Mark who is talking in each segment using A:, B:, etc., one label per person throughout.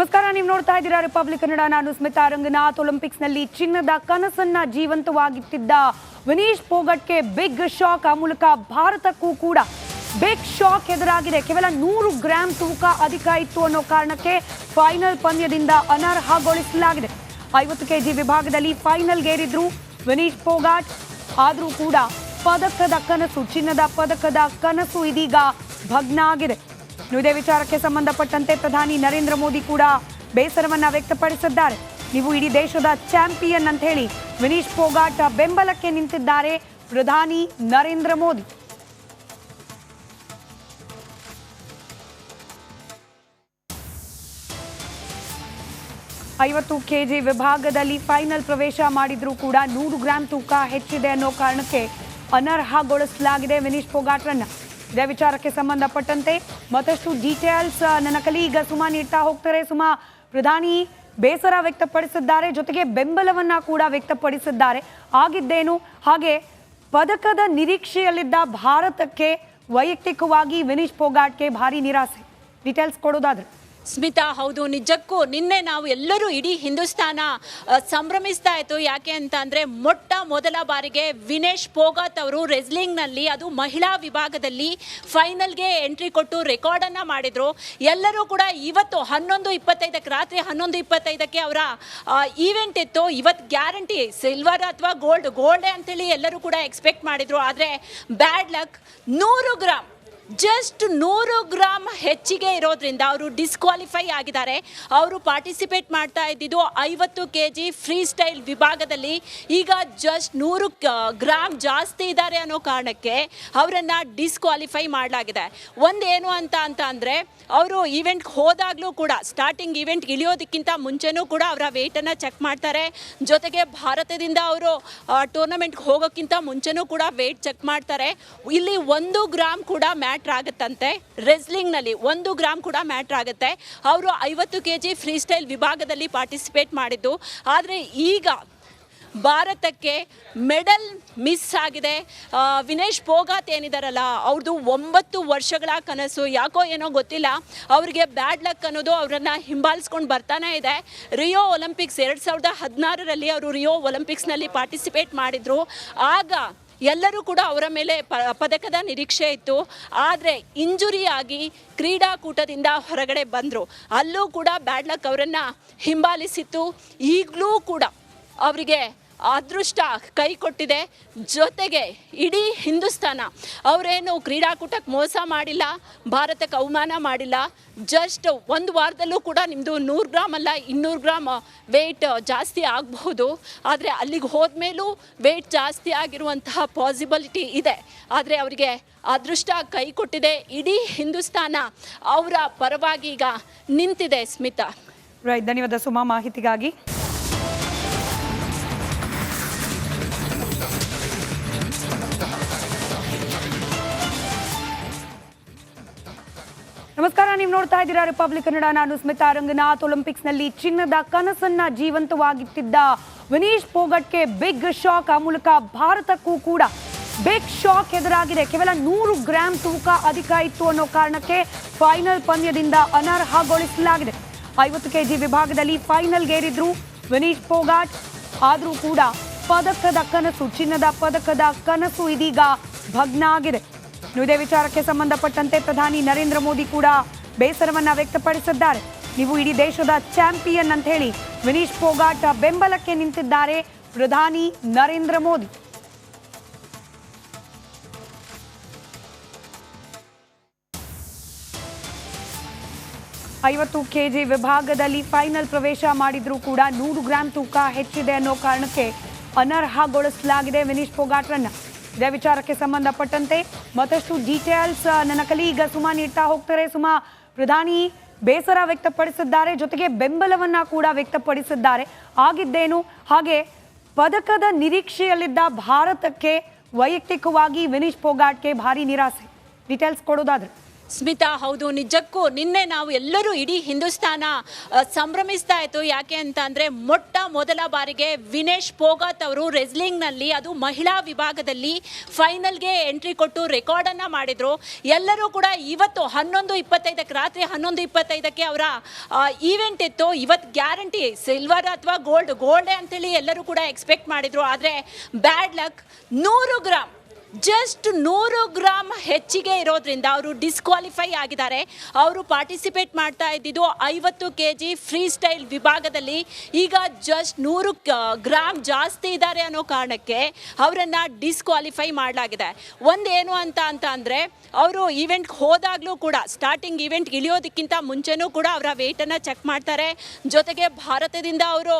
A: ನಮಸ್ಕಾರ, ನೀವು ನೋಡ್ತಾ ಇದ್ದೀರಾ ರಿಪಬ್ಲಿಕ್ ಕನ್ನಡ ನಾನು ಸ್ಮಿತಾ ರಂಗನಾಥ್. ಒಲಿಂಪಿಕ್ಸ್ನಲ್ಲಿ ಚಿನ್ನದ ಕನಸನ್ನ ಜೀವಂತವಾಗಿಟ್ಟಿದ್ದ ವಿನೀಶ್ ಪೋಗಟ್ಗೆ ಬಿಗ್ ಶಾಕ್ ಆ ಮೂಲಕ ಭಾರತಕ್ಕೂ ಕೂಡ ಬಿಗ್ ಶಾಕ್ ಎದುರಾಗಿದೆ. ಕೇವಲ ನೂರು ಗ್ರಾಂ ತೂಕ ಅಧಿಕ ಇತ್ತು ಅನ್ನೋ ಕಾರಣಕ್ಕೆ ಫೈನಲ್ ಪಂದ್ಯದಿಂದ ಅನರ್ಹಗೊಳಿಸಲಾಗಿದೆ. ಐವತ್ತು ಕೆಜಿ ವಿಭಾಗದಲ್ಲಿ ಫೈನಲ್ಗೇರಿದ್ರು ವಿನೀಶ್ ಪೋಗಾಟ್. ಆದರೂ ಕೂಡ ಪದಕದ ಕನಸು, ಚಿನ್ನದ ಪದಕದ ಕನಸು ಇದೀಗ ಭಗ್ನ ಆಗಿದೆ. ಇದೇ ವಿಚಾರಕ್ಕೆ ಸಂಬಂಧಪಟ್ಟಂತೆ ಪ್ರಧಾನಿ ನರೇಂದ್ರ ಮೋದಿ ಕೂಡ ಬೇಸರವನ್ನ ವ್ಯಕ್ತಪಡಿಸಿದ್ದಾರೆ. ನೀವು ಇಡೀ ದೇಶದ ಚಾಂಪಿಯನ್ ಅಂತ ಹೇಳಿ ವಿನೀಶ್ ಪೋಗಾಟ್ ಬೆಂಬಲಕ್ಕೆ ನಿಂತಿದ್ದಾರೆ ಪ್ರಧಾನಿ ನರೇಂದ್ರ ಮೋದಿ. ಐವತ್ತು ಕೆಜಿ ವಿಭಾಗದಲ್ಲಿ ಫೈನಲ್ ಪ್ರವೇಶ ಮಾಡಿದ್ರೂ ಕೂಡ ನೂರು ಗ್ರಾಂ ತೂಕ ಹೆಚ್ಚಿದೆ ಅನ್ನೋ ಕಾರಣಕ್ಕೆ ಅನರ್ಹಗೊಳಿಸಲಾಗಿದೆ ವಿನೀಶ್ ಪೋಗಾಟ್ರನ್ನ. ಇದೇ ವಿಚಾರಕ್ಕೆ ಸಂಬಂಧಪಟ್ಟಂತೆ ಮತ್ತಷ್ಟು ಡೀಟೇಲ್ಸ್ ನನ್ನ ಕಲೀಗ ಸುಮಾ ನೀಡ್ತಾ ಹೋಗ್ತಾರೆ. ಸುಮಾ, ಪ್ರಧಾನಿ ಬೇಸರ ವ್ಯಕ್ತಪಡಿಸಿದ್ದಾರೆ, ಜೊತೆಗೆ ಬೆಂಬಲವನ್ನ ಕೂಡ ವ್ಯಕ್ತಪಡಿಸಿದ್ದಾರೆ. ಆಗಿದ್ದೇನು ಹಾಗೆ ಪದಕದ ನಿರೀಕ್ಷೆಯಲ್ಲಿದ್ದ ಭಾರತಕ್ಕೆ ವೈಯಕ್ತಿಕವಾಗಿ ವಿನೀಶ್ ಪೋಗಾಟ್ಗೆ ಭಾರಿ ನಿರಾಸೆ. ಡೀಟೇಲ್ಸ್ ಕೊಡೋದಾದ್ರೆ.
B: ಸ್ಮಿತಾ, ಹೌದು, ನಿಜಕ್ಕೂ ನಿನ್ನೆ ನಾವು ಎಲ್ಲರೂ ಇಡೀ ಹಿಂದೂಸ್ತಾನ ಸಂಭ್ರಮಿಸ್ತಾ ಇತ್ತು. ಯಾಕೆ ಅಂತ ಅಂದರೆ ಮೊಟ್ಟ ಮೊದಲ ಬಾರಿಗೆ ವಿನೇಶ್ ಪೋಗಾತ್ ಅವರು ರೆಸ್ಲಿಂಗ್ನಲ್ಲಿ, ಅದು ಮಹಿಳಾ ವಿಭಾಗದಲ್ಲಿ ಫೈನಲ್ಗೆ ಎಂಟ್ರಿ ಕೊಟ್ಟು ರೆಕಾರ್ಡನ್ನು ಮಾಡಿದರು. ಎಲ್ಲರೂ ಕೂಡ ಇವತ್ತು ಹನ್ನೊಂದು ಇಪ್ಪತ್ತೈದಕ್ಕೆ, ರಾತ್ರಿ ಹನ್ನೊಂದು ಇಪ್ಪತ್ತೈದಕ್ಕೆ ಅವರ ಈವೆಂಟ್ ಇತ್ತು. ಇವತ್ತು ಗ್ಯಾರಂಟಿ ಸಿಲ್ವರ್ ಅಥವಾ ಗೋಲ್ಡ್ ಗೋಲ್ಡೇ ಅಂತೇಳಿ ಎಲ್ಲರೂ ಕೂಡ ಎಕ್ಸ್ಪೆಕ್ಟ್ ಮಾಡಿದರು. ಆದರೆ ಬ್ಯಾಡ್ ಲಕ್ ನೂರು ಗ್ರಾಮ್ ಜಸ್ಟ್ ನೂರು ಗ್ರಾಮ್ ಹೆಚ್ಚಿಗೆ ಇರೋದ್ರಿಂದ ಅವರು ಡಿಸ್ಕ್ವಾಲಿಫೈ ಆಗಿದ್ದಾರೆ. ಅವರು ಪಾರ್ಟಿಸಿಪೇಟ್ ಮಾಡ್ತಾ ಇದ್ದಿದ್ದು ಐವತ್ತು ಕೆ ಜಿ ಫ್ರೀ ಸ್ಟೈಲ್ ವಿಭಾಗದಲ್ಲಿ. ಈಗ ಜಸ್ಟ್ ನೂರು ಗ್ರಾಮ್ ಜಾಸ್ತಿ ಇದ್ದಾರೆ ಅನ್ನೋ ಕಾರಣಕ್ಕೆ ಅವರನ್ನು ಡಿಸ್ಕ್ವಾಲಿಫೈ ಮಾಡಲಾಗಿದೆ. ಒಂದೇನು ಅಂತ ಅಂತ ಅಂದರೆ ಅವರು ಈವೆಂಟ್ಗೆ ಹೋದಾಗಲೂ ಕೂಡ ಸ್ಟಾರ್ಟಿಂಗ್ ಈವೆಂಟ್ ಇಳಿಯೋದಕ್ಕಿಂತ ಮುಂಚೆನೂ ಕೂಡ ಅವರ ವೆಯ್ಟನ್ನು ಚೆಕ್ ಮಾಡ್ತಾರೆ. ಜೊತೆಗೆ ಭಾರತದಿಂದ ಅವರು ಟೂರ್ನಮೆಂಟ್ಗೆ ಹೋಗೋಕ್ಕಿಂತ ಮುಂಚೆನೂ ಕೂಡ ವೆಯ್ಟ್ ಚೆಕ್ ಮಾಡ್ತಾರೆ. ಇಲ್ಲಿ ಒಂದು ಗ್ರಾಮ್ ಕೂಡ ಮ್ಯಾಟ್ರ್ ಆಗುತ್ತಂತೆ. ರೆಸ್ಲಿಂಗ್ನಲ್ಲಿ ಒಂದು ಗ್ರಾಮ್ ಕೂಡ ಮ್ಯಾಟ್ರ್ ಆಗುತ್ತೆ. ಅವರು ಐವತ್ತು ಕೆ ಜಿ ಫ್ರೀ ಸ್ಟೈಲ್ ವಿಭಾಗದಲ್ಲಿ ಪಾರ್ಟಿಸಿಪೇಟ್ ಮಾಡಿದ್ದು. ಆದರೆ ಈಗ ಭಾರತಕ್ಕೆ ಮೆಡಲ್ ಮಿಸ್ ಆಗಿದೆ. ವಿನೇಶ್ ಪೋಗಾತ್ ಏನಿದಾರಲ್ಲ ಅವ್ರದ್ದು ಒಂಬತ್ತು ವರ್ಷಗಳ ಕನಸು. ಯಾಕೋ ಏನೋ ಗೊತ್ತಿಲ್ಲ, ಅವರಿಗೆ ಬ್ಯಾಡ್ ಲಕ್ ಅನ್ನೋದು ಅವರನ್ನು ಹಿಂಬಾಲಿಸ್ಕೊಂಡು ಬರ್ತಾನೆ ಇದೆ. ರಿಯೋ ಒಲಿಂಪಿಕ್ಸ್ ಎರಡು ಸಾವಿರದ ಹದಿನಾರರಲ್ಲಿ ಅವರು ರಿಯೋ ಒಲಿಂಪಿಕ್ಸ್ನಲ್ಲಿ ಪಾರ್ಟಿಸಿಪೇಟ್ ಮಾಡಿದರು. ಆಗ ಎಲ್ಲರೂ ಕೂಡ ಅವರ ಮೇಲೆ ಪದಕದ ನಿರೀಕ್ಷೆ ಇತ್ತು. ಆದರೆ ಇಂಜುರಿಯಾಗಿ ಕ್ರೀಡಾಕೂಟದಿಂದ ಹೊರಗಡೆ ಬಂದರು. ಅಲ್ಲೂ ಕೂಡ ಬ್ಯಾಡ್ಲಕ್ ಅವರನ್ನು ಹಿಂಬಾಲಿಸಿತ್ತು. ಈಗಲೂ ಕೂಡ ಅವರಿಗೆ ಅದೃಷ್ಟ ಕೈ ಕೊಟ್ಟಿದೆ. ಜೊತೆಗೆ ಇಡೀ ಹಿಂದೂಸ್ತಾನ ಅವರೇನು ಕ್ರೀಡಾಕೂಟಕ್ಕೆ ಮೋಸ ಮಾಡಿಲ್ಲ, ಭಾರತಕ್ಕೆ ಅವಮಾನ ಮಾಡಿಲ್ಲ. ಜಸ್ಟ್ ಒಂದು ವಾರದಲ್ಲೂ ಕೂಡ ನಿಮ್ಮದು ನೂರು ಗ್ರಾಮ್ ಅಲ್ಲ, ಇನ್ನೂರು ಗ್ರಾಮ್ ವೆಯ್ಟ್ ಜಾಸ್ತಿ ಆಗಬಹುದು. ಆದರೆ ಅಲ್ಲಿಗೆ ಹೋದ್ಮೇಲೂ ವೆಯ್ಟ್ ಜಾಸ್ತಿ ಆಗಿರುವಂತಹ ಪಾಸಿಬಿಲಿಟಿ ಇದೆ. ಆದರೆ ಅವರಿಗೆ ಅದೃಷ್ಟ ಕೈ ಕೊಟ್ಟಿದೆ. ಇಡೀ ಹಿಂದೂಸ್ತಾನ ಅವರ ಪರವಾಗಿ ಈಗ ನಿಂತಿದೆ ಸ್ಮಿತಾ.
A: ರೈಟ್ ಧನ್ಯವಾದ ಸುಮಾ ಮಾಹಿತಿಗಾಗಿ. ನಮಸ್ಕಾರ, ನೀವು ನೋಡ್ತಾ ಇದ್ದೀರಾ ರಿಪಬ್ಲಿಕ್ ಕನ್ನಡ ನಾನು ಸ್ಮಿತಾ ರಂಗನಾಥ್. ಒಲಿಂಪಿಕ್ಸ್ನಲ್ಲಿ ಚಿನ್ನದ ಕನಸನ್ನ ಜೀವಂತವಾಗಿಟ್ಟಿದ್ದ ವಿನೀಶ್ ಪೋಗಟ್ಗೆ ಬಿಗ್ ಶಾಕ್ ಆ ಮೂಲಕ ಭಾರತಕ್ಕೂ ಕೂಡ ಬಿಗ್ ಶಾಕ್ ಎದುರಾಗಿದೆ. ಕೇವಲ ನೂರು ಗ್ರಾಂ ತೂಕ ಅಧಿಕ ಇತ್ತು ಅನ್ನೋ ಕಾರಣಕ್ಕೆ ಫೈನಲ್ ಪಂದ್ಯದಿಂದ ಅನರ್ಹಗೊಳಿಸಲಾಗಿದೆ. ಐವತ್ತು ಕೆಜಿ ವಿಭಾಗದಲ್ಲಿ ಫೈನಲ್ಗೇರಿದ್ರು ವಿನೀಶ್ ಪೋಗಾಟ್. ಆದರೂ ಕೂಡ ಪದಕದ ಕನಸು, ಚಿನ್ನದ ಪದಕದ ಕನಸು ಇದೀಗ ಭಗ್ನ ಆಗಿದೆ. ಇದೇ ವಿಚಾರಕ್ಕೆ ಸಂಬಂಧಪಟ್ಟಂತೆ ಪ್ರಧಾನಿ ನರೇಂದ್ರ ಮೋದಿ ಕೂಡ ಬೇಸರವನ್ನ ವ್ಯಕ್ತಪಡಿಸಿದ್ದಾರೆ. ನೀವು ಇಡೀ ದೇಶದ ಚಾಂಪಿಯನ್ ಅಂತ ಹೇಳಿ ವಿನೀಶ್ ಪೋಗಾಟ್ ಬೆಂಬಲಕ್ಕೆ ನಿಂತಿದ್ದಾರೆ ಪ್ರಧಾನಿ ನರೇಂದ್ರ ಮೋದಿ. ಐವತ್ತು ಕೆಜಿ ವಿಭಾಗದಲ್ಲಿ ಫೈನಲ್ ಪ್ರವೇಶ ಮಾಡಿದ್ರೂ ಕೂಡ ನೂರು ಗ್ರಾಂ ತೂಕ ಹೆಚ್ಚಿದೆ ಅನ್ನೋ ಕಾರಣಕ್ಕೆ ಅನರ್ಹಗೊಳಿಸಲಾಗಿದೆ ವಿನೀಶ್ ಪೋಗಾಟ್ರನ್ನ. ಇದೇ ವಿಚಾರಕ್ಕೆ ಸಂಬಂಧಪಟ್ಟಂತೆ ಮತ್ತಷ್ಟು ಡೀಟೇಲ್ಸ್ ನನ್ನ ಈಗ ಸುಮಾ ನೀಡ್ತಾ ಹೋಗ್ತಾರೆ. ಸುಮಾ, ಪ್ರಧಾನಿ ಬೇಸರ ವ್ಯಕ್ತಪಡಿಸಿದ್ದಾರೆ, ಜೊತೆಗೆ ಬೆಂಬಲವನ್ನ ಕೂಡ ವ್ಯಕ್ತಪಡಿಸಿದ್ದಾರೆ. ಆಗಿದ್ದೇನು, ಹಾಗೆ ಪದಕದ ನಿರೀಕ್ಷೆಯಲ್ಲಿದ್ದ ಭಾರತಕ್ಕೆ ವೈಯಕ್ತಿಕವಾಗಿ ವಿನೀಶ್ ಪೋಗಾಟ್ಗೆ ಭಾರಿ ನಿರಾಸೆ. ಡೀಟೇಲ್ಸ್ ಕೊಡೋದಾದ್ರೆ.
B: ಸ್ಮಿತಾ, ಹೌದು, ನಿಜಕ್ಕೂ ನಿನ್ನೆ ನಾವು ಎಲ್ಲರೂ ಇಡೀ ಹಿಂದೂಸ್ತಾನ ಸಂಭ್ರಮಿಸ್ತಾ ಇತ್ತು. ಯಾಕೆ ಅಂತ ಅಂದರೆ ಮೊಟ್ಟ ಮೊದಲ ಬಾರಿಗೆ ವಿನೇಶ್ ಪೋಗಾತ್ ಅವರು ರೆಸ್ಲಿಂಗ್ನಲ್ಲಿ ಅದು ಮಹಿಳಾ ವಿಭಾಗದಲ್ಲಿ ಫೈನಲ್ಗೆ ಎಂಟ್ರಿ ಕೊಟ್ಟು ರೆಕಾರ್ಡನ್ನು ಮಾಡಿದರು. ಎಲ್ಲರೂ ಕೂಡ ಇವತ್ತು ಹನ್ನೊಂದು ಇಪ್ಪತ್ತೈದಕ್ಕೆ, ರಾತ್ರಿ ಹನ್ನೊಂದು ಇಪ್ಪತ್ತೈದಕ್ಕೆ ಅವರ ಈವೆಂಟ್ ಇತ್ತು. ಇವತ್ತು ಗ್ಯಾರಂಟಿ ಸಿಲ್ವರ್ ಅಥವಾ ಗೋಲ್ಡ್ ಗೋಲ್ಡೇ ಅಂತೇಳಿ ಎಲ್ಲರೂ ಕೂಡ ಎಕ್ಸ್ಪೆಕ್ಟ್ ಮಾಡಿದರು. ಆದರೆ ಬ್ಯಾಡ್ ಲಕ್ ನೂರು ಗ್ರಾಮ್ ಜಸ್ಟ್ ನೂರು ಗ್ರಾಮ್ ಹೆಚ್ಚಿಗೆ ಇರೋದ್ರಿಂದ ಅವರು ಡಿಸ್ಕ್ವಾಲಿಫೈ ಆಗಿದ್ದಾರೆ. ಅವರು ಪಾರ್ಟಿಸಿಪೇಟ್ ಮಾಡ್ತಾ ಇದ್ದಿದ್ದು ಐವತ್ತು ಕೆ ಜಿ ಫ್ರೀ ಸ್ಟೈಲ್ ವಿಭಾಗದಲ್ಲಿ. ಈಗ ಜಸ್ಟ್ ನೂರು ಗ್ರಾಮ್ ಜಾಸ್ತಿ ಇದ್ದಾರೆ ಅನ್ನೋ ಕಾರಣಕ್ಕೆ ಅವರನ್ನು ಡಿಸ್ಕ್ವಾಲಿಫೈ ಮಾಡಲಾಗಿದೆ. ಒಂದೇನು ಅಂತ ಅಂತ ಅಂದರೆ ಅವರು ಈವೆಂಟ್ಗೆ ಹೋದಾಗಲೂ ಕೂಡ ಸ್ಟಾರ್ಟಿಂಗ್ ಈವೆಂಟ್ ಇಳಿಯೋದಕ್ಕಿಂತ ಮುಂಚೆನೂ ಕೂಡ ಅವರ ವೆಯ್ಟನ್ನು ಚೆಕ್ ಮಾಡ್ತಾರೆ. ಜೊತೆಗೆ ಭಾರತದಿಂದ ಅವರು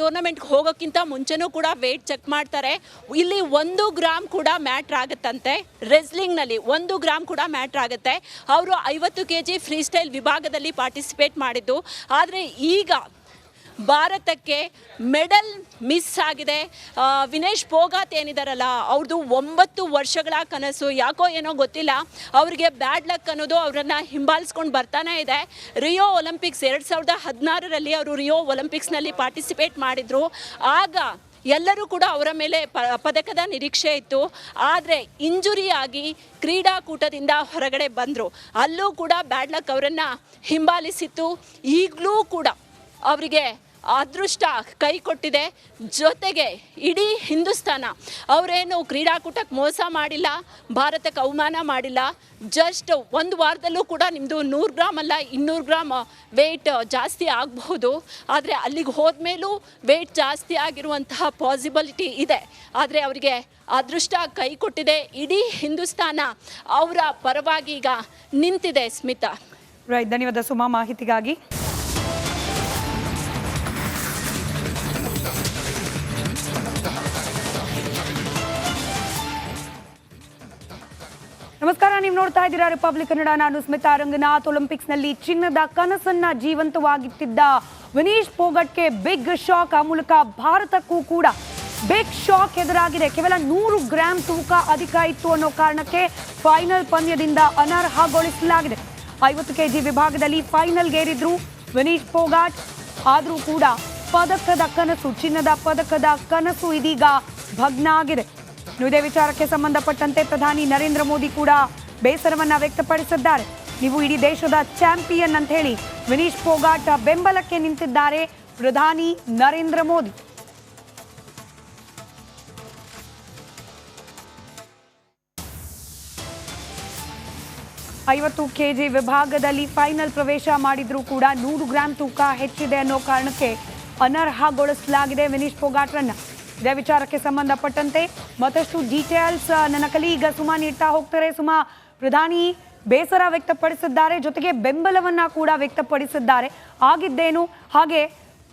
B: ಟೂರ್ನಮೆಂಟ್ಗೆ ಹೋಗೋಕ್ಕಿಂತ ಮುಂಚೆನೂ ಕೂಡ ವೆಯ್ಟ್ ಚೆಕ್ ಮಾಡ್ತಾರೆ. ಇಲ್ಲಿ ಒಂದು ಗ್ರಾಮ್ ಕೂಡ ಮ್ಯಾಟ್ರ್ ಆಗುತ್ತಂತೆ. ರೆಸ್ಲಿಂಗ್ನಲ್ಲಿ ಒಂದು ಗ್ರಾಮ್ ಕೂಡ ಮ್ಯಾಟ್ರ್ ಆಗುತ್ತೆ. ಅವರು ಐವತ್ತು ಕೆ ಜಿ ಫ್ರೀ ಸ್ಟೈಲ್ ವಿಭಾಗದಲ್ಲಿ ಪಾರ್ಟಿಸಿಪೇಟ್ ಮಾಡಿದ್ದು. ಆದರೆ ಈಗ ಭಾರತಕ್ಕೆ ಮೆಡಲ್ ಮಿಸ್ ಆಗಿದೆ. ವಿನೇಶ್ ಪೋಗಾತ್ ಏನಿದಾರಲ್ಲ ಅವ್ರದ್ದು ಒಂಬತ್ತು ವರ್ಷಗಳ ಕನಸು. ಯಾಕೋ ಏನೋ ಗೊತ್ತಿಲ್ಲ. ಅವರಿಗೆ ಬ್ಯಾಡ್ ಲಕ್ ಅನ್ನೋದು ಅವರನ್ನು ಹಿಂಬಾಲಿಸ್ಕೊಂಡು ಬರ್ತಾನೆ ಇದೆ. ರಿಯೋ ಒಲಿಂಪಿಕ್ಸ್ ಎರಡು ಸಾವಿರದ ಹದಿನಾರರಲ್ಲಿ ಅವರು ರಿಯೋ ಒಲಿಂಪಿಕ್ಸ್ನಲ್ಲಿ ಪಾರ್ಟಿಸಿಪೇಟ್ ಮಾಡಿದರು. ಆಗ ಎಲ್ಲರೂ ಕೂಡ ಅವರ ಮೇಲೆ ಪದಕದ ನಿರೀಕ್ಷೆ ಇತ್ತು. ಆದರೆ ಇಂಜುರಿಯಾಗಿ ಕ್ರೀಡಾಕೂಟದಿಂದ ಹೊರಗಡೆ ಬಂದರು. ಅಲ್ಲೂ ಕೂಡ ಬ್ಯಾಡ್ಲಕ್ ಅವರನ್ನು ಹಿಂಬಾಲಿಸಿತ್ತು. ಈಗಲೂ ಕೂಡ ಅವರಿಗೆ ಅದೃಷ್ಟ ಕೈ ಕೊಟ್ಟಿದೆ. ಜೊತೆಗೆ ಇಡೀ ಹಿಂದೂಸ್ತಾನ ಅವರೇನು ಕ್ರೀಡಾಕೂಟಕ್ಕೆ ಮೋಸ ಮಾಡಿಲ್ಲ, ಭಾರತಕ್ಕೆ ಅವಮಾನ ಮಾಡಿಲ್ಲ. ಜಸ್ಟ್ ಒಂದು ವಾರದಲ್ಲೂ ಕೂಡ ನಿಮ್ಮದು ನೂರು ಗ್ರಾಮ್ ಅಲ್ಲ, ಇನ್ನೂರು ಗ್ರಾಮ್ ವೆಯ್ಟ್ ಜಾಸ್ತಿ ಆಗಬಹುದು. ಆದರೆ ಅಲ್ಲಿಗೆ ಹೋದ್ಮೇಲೂ ವೆಯ್ಟ್ ಜಾಸ್ತಿ ಆಗಿರುವಂತಹ ಪಾಸಿಬಿಲಿಟಿ ಇದೆ. ಆದರೆ ಅವರಿಗೆ ಅದೃಷ್ಟ ಕೈ ಕೊಟ್ಟಿದೆ. ಇಡೀ ಹಿಂದೂಸ್ತಾನ ಅವರ ಪರವಾಗಿ ಈಗ ನಿಂತಿದೆ ಸ್ಮಿತಾ.
A: ರೈಟ್ ಧನ್ಯವಾದ ಸುಮಾ ಮಾಹಿತಿಗಾಗಿ. ನಮಸ್ಕಾರ, ನೀವು ನೋಡ್ತಾ ಇದ್ದೀರಾ ರಿಪಬ್ಲಿಕ್ ಕನ್ನಡ ನಾನು ಸ್ಮಿತಾ ರಂಗನಾಥ್. ಒಲಿಂಪಿಕ್ಸ್ನಲ್ಲಿ ಚಿನ್ನದ ಕನಸನ್ನ ಜೀವಂತವಾಗಿಟ್ಟಿದ್ದ ವಿನೀಶ್ ಪೋಗಟ್ಗೆ ಬಿಗ್ ಶಾಕ್ ಆ ಮೂಲಕ ಭಾರತಕ್ಕೂ ಕೂಡ ಬಿಗ್ ಶಾಕ್ ಎದುರಾಗಿದೆ. ಕೇವಲ ನೂರು ಗ್ರಾಮ್ ತೂಕ ಅಧಿಕ ಇತ್ತು ಅನ್ನೋ ಕಾರಣಕ್ಕೆ ಫೈನಲ್ ಪಂದ್ಯದಿಂದ ಅನರ್ಹಗೊಳಿಸಲಾಗಿದೆ. ಐವತ್ತು ಕೆಜಿ ವಿಭಾಗದಲ್ಲಿ ಫೈನಲ್ಗೇರಿದ್ರು ವಿನೀಶ್ ಪೋಗಾಟ್. ಆದರೂ ಕೂಡ ಪದಕದ ಕನಸು, ಚಿನ್ನದ ಪದಕದ ಕನಸು ಇದೀಗ ಭಗ್ನ ಆಗಿದೆ. ಇದೇ ವಿಚಾರಕ್ಕೆ ಸಂಬಂಧಪಟ್ಟಂತೆ ಪ್ರಧಾನಿ ನರೇಂದ್ರ ಮೋದಿ ಕೂಡ ಬೇಸರವನ್ನ ವ್ಯಕ್ತಪಡಿಸಿದ್ದಾರೆ. ನೀವು ಇಡೀ ದೇಶದ ಚಾಂಪಿಯನ್ ಅಂತ ಹೇಳಿ ವಿನೀಶ್ ಪೋಗಾಟ್ ಬೆಂಬಲಕ್ಕೆ ನಿಂತಿದ್ದಾರೆ ಪ್ರಧಾನಿ ನರೇಂದ್ರ ಮೋದಿ. ಐವತ್ತು ಕೆಜಿ ವಿಭಾಗದಲ್ಲಿ ಫೈನಲ್ ಪ್ರವೇಶ ಮಾಡಿದ್ರೂ ಕೂಡ ನೂರು ಗ್ರಾಂ ತೂಕ ಹೆಚ್ಚಿದೆ ಅನ್ನೋ ಕಾರಣಕ್ಕೆ ಅನರ್ಹಗೊಳಿಸಲಾಗಿದೆ ವಿನೀಶ್ ಪೋಗಾಟ್ರನ್ನ. ಇದೇ ವಿಚಾರಕ್ಕೆ ಸಂಬಂಧಪಟ್ಟಂತೆ ಮತ್ತಷ್ಟು ಡೀಟೇಲ್ಸ್ ನನ್ನ ಈಗ ಸುಮಾ ನೀಡ್ತಾ ಹೋಗ್ತಾರೆ. ಸುಮಾ, ಪ್ರಧಾನಿ ಬೇಸರ ವ್ಯಕ್ತಪಡಿಸಿದ್ದಾರೆ, ಜೊತೆಗೆ ಬೆಂಬಲವನ್ನ ಕೂಡ ವ್ಯಕ್ತಪಡಿಸಿದ್ದಾರೆ. ಆಗಿದ್ದೇನು, ಹಾಗೆ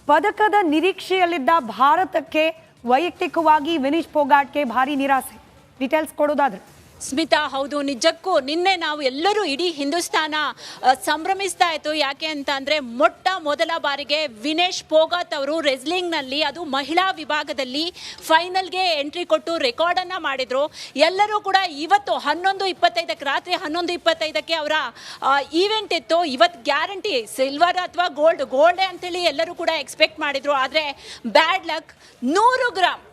A: ಪದಕದ ನಿರೀಕ್ಷೆಯಲ್ಲಿದ್ದ ಭಾರತಕ್ಕೆ ವೈಯಕ್ತಿಕವಾಗಿ ವಿನೀಶ್ ಪೋಗಾಟ್ಗೆ ಭಾರಿ ನಿರಾಸೆ. ಡೀಟೇಲ್ಸ್ ಕೊಡೋದಾದ್ರೆ.
B: ಸ್ಮಿತಾ, ಹೌದು, ನಿಜಕ್ಕೂ ನಿನ್ನೆ ನಾವು ಎಲ್ಲರೂ ಇಡೀ ಹಿಂದೂಸ್ತಾನ ಸಂಭ್ರಮಿಸ್ತಾ ಇತ್ತು. ಯಾಕೆ ಅಂತ ಅಂದರೆ ಮೊಟ್ಟ ಮೊದಲ ಬಾರಿಗೆ ವಿನೇಶ್ ಪೋಗಾತ್ ಅವರು ರೆಸ್ಲಿಂಗ್ನಲ್ಲಿ, ಅದು ಮಹಿಳಾ ವಿಭಾಗದಲ್ಲಿ ಫೈನಲ್ಗೆ ಎಂಟ್ರಿ ಕೊಟ್ಟು ರೆಕಾರ್ಡನ್ನು ಮಾಡಿದರು. ಎಲ್ಲರೂ ಕೂಡ ಇವತ್ತು ಹನ್ನೊಂದು ಇಪ್ಪತ್ತೈದಕ್ಕೆ, ರಾತ್ರಿ ಹನ್ನೊಂದು ಇಪ್ಪತ್ತೈದಕ್ಕೆ ಅವರ ಈವೆಂಟ್ ಇತ್ತು. ಇವತ್ತು ಗ್ಯಾರಂಟಿ ಸಿಲ್ವರ್ ಅಥವಾ ಗೋಲ್ಡ್ ಗೋಲ್ಡೇ ಅಂತೇಳಿ ಎಲ್ಲರೂ ಕೂಡ ಎಕ್ಸ್ಪೆಕ್ಟ್ ಮಾಡಿದರು. ಆದರೆ ಬ್ಯಾಡ್ ಲಕ್ ನೂರು ಗ್ರಾಮ್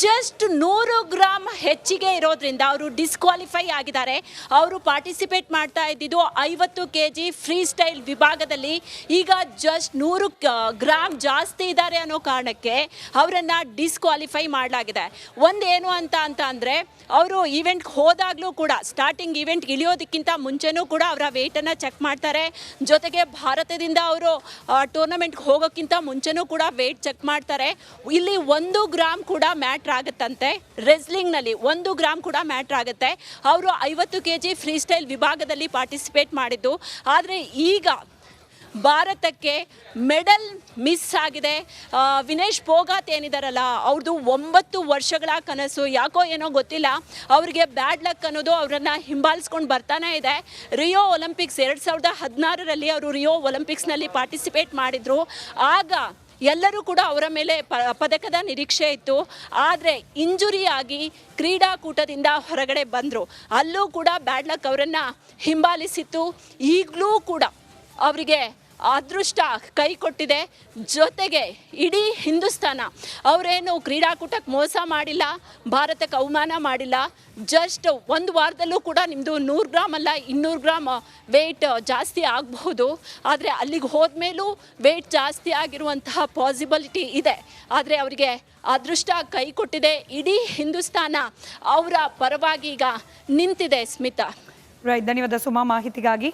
B: ಜಸ್ಟ್ ನೂರು ಗ್ರಾಮ್ ಹೆಚ್ಚಿಗೆ ಇರೋದ್ರಿಂದ ಅವರು ಡಿಸ್ಕ್ವಾಲಿಫೈ ಆಗಿದ್ದಾರೆ. ಅವರು ಪಾರ್ಟಿಸಿಪೇಟ್ ಮಾಡ್ತಾ ಇದ್ದಿದ್ದು ಐವತ್ತು ಕೆ ಜಿ ಫ್ರೀ ಸ್ಟೈಲ್ ವಿಭಾಗದಲ್ಲಿ. ಈಗ ಜಸ್ಟ್ ನೂರು ಗ್ರಾಮ್ ಜಾಸ್ತಿ ಇದ್ದಾರೆ ಅನ್ನೋ ಕಾರಣಕ್ಕೆ ಅವರನ್ನು ಡಿಸ್ಕ್ವಾಲಿಫೈ ಮಾಡಲಾಗಿದೆ. ಒಂದೇನು ಅಂತ ಅಂತ ಅಂದರೆ ಅವರು ಈವೆಂಟ್ಗೆ ಹೋದಾಗಲೂ ಕೂಡ ಸ್ಟಾರ್ಟಿಂಗ್ ಈವೆಂಟ್ ಇಳಿಯೋದಕ್ಕಿಂತ ಮುಂಚೆನೂ ಕೂಡ ಅವರ ವೆಯ್ಟನ್ನು ಚೆಕ್ ಮಾಡ್ತಾರೆ. ಜೊತೆಗೆ ಭಾರತದಿಂದ ಅವರು ಟೂರ್ನಮೆಂಟ್ಗೆ ಹೋಗೋಕ್ಕಿಂತ ಮುಂಚೆನೂ ಕೂಡ ವೆಯ್ಟ್ ಚೆಕ್ ಮಾಡ್ತಾರೆ. ಇಲ್ಲಿ ಒಂದು ಗ್ರಾಮ್ ಕೂಡ ಮ್ಯಾಟ್ರ್ ಆಗುತ್ತಂತೆ. ರೆಸ್ಲಿಂಗ್ನಲ್ಲಿ ಒಂದು ಗ್ರಾಮ್ ಕೂಡ ಮ್ಯಾಟ್ರ್ ಆಗುತ್ತೆ. ಅವರು ಐವತ್ತು ಕೆ ಜಿ ಫ್ರೀ ಸ್ಟೈಲ್ ವಿಭಾಗದಲ್ಲಿ ಪಾರ್ಟಿಸಿಪೇಟ್ ಮಾಡಿದ್ದು. ಆದರೆ ಈಗ ಭಾರತಕ್ಕೆ ಮೆಡಲ್ ಮಿಸ್ ಆಗಿದೆ. ವಿನೇಶ್ ಪೋಗಾತ್ ಏನಿದಾರಲ್ಲ ಅವ್ರದ್ದು ಒಂಬತ್ತು ವರ್ಷಗಳ ಕನಸು. ಯಾಕೋ ಏನೋ ಗೊತ್ತಿಲ್ಲ. ಅವರಿಗೆ ಬ್ಯಾಡ್ ಲಕ್ ಅನ್ನೋದು ಅವರನ್ನು ಹಿಂಬಾಲಿಸ್ಕೊಂಡು ಬರ್ತಾನೆ ಇದೆ. ರಿಯೋ ಒಲಿಂಪಿಕ್ಸ್ ಎರಡು ಸಾವಿರದ ಹದಿನಾರರಲ್ಲಿ ಅವರು ರಿಯೋ ಒಲಿಂಪಿಕ್ಸ್ನಲ್ಲಿ ಪಾರ್ಟಿಸಿಪೇಟ್ ಮಾಡಿದರು. ಆಗ ಎಲ್ಲರೂ ಕೂಡ ಅವರ ಮೇಲೆ ಪದಕದ ನಿರೀಕ್ಷೆ ಇತ್ತು. ಆದರೆ ಇಂಜುರಿಯಾಗಿ ಕ್ರೀಡಾಕೂಟದಿಂದ ಹೊರಗಡೆ ಬಂದರು. ಅಲ್ಲೂ ಕೂಡ ಬ್ಯಾಡ್ ಲಕ್ ಅವರನ್ನು ಹಿಂಬಾಲಿಸಿತ್ತು. ಈಗಲೂ ಕೂಡ ಅವರಿಗೆ ಅದೃಷ್ಟ ಕೈ ಕೊಟ್ಟಿದೆ. ಜೊತೆಗೆ ಇಡೀ ಹಿಂದೂಸ್ತಾನ ಅವರೇನು ಕ್ರೀಡಾಕೂಟಕ್ಕೆ ಮೋಸ ಮಾಡಿಲ್ಲ, ಭಾರತಕ್ಕೆ ಅವಮಾನ ಮಾಡಿಲ್ಲ. ಜಸ್ಟ್ ಒಂದು ವಾರದಲ್ಲೂ ಕೂಡ ನಿಮ್ಮದು ನೂರು ಗ್ರಾಮ್ ಅಲ್ಲ, ಇನ್ನೂರು ಗ್ರಾಮ್ ವೆಯ್ಟ್ ಜಾಸ್ತಿ ಆಗಬಹುದು. ಆದರೆ ಅಲ್ಲಿಗೆ ಹೋದ್ಮೇಲೂ ವೆಯ್ಟ್ ಜಾಸ್ತಿ ಆಗಿರುವಂತಹ ಪಾಸಿಬಿಲಿಟಿ ಇದೆ. ಆದರೆ ಅವರಿಗೆ ಅದೃಷ್ಟ ಕೈ ಕೊಟ್ಟಿದೆ. ಇಡೀ ಹಿಂದೂಸ್ತಾನ ಅವರ ಪರವಾಗಿ ಈಗ ನಿಂತಿದೆ ಸ್ಮಿತಾ.
A: ರೈಟ್ ಧನ್ಯವಾದ ಸುಮಾ ಮಾಹಿತಿಗಾಗಿ.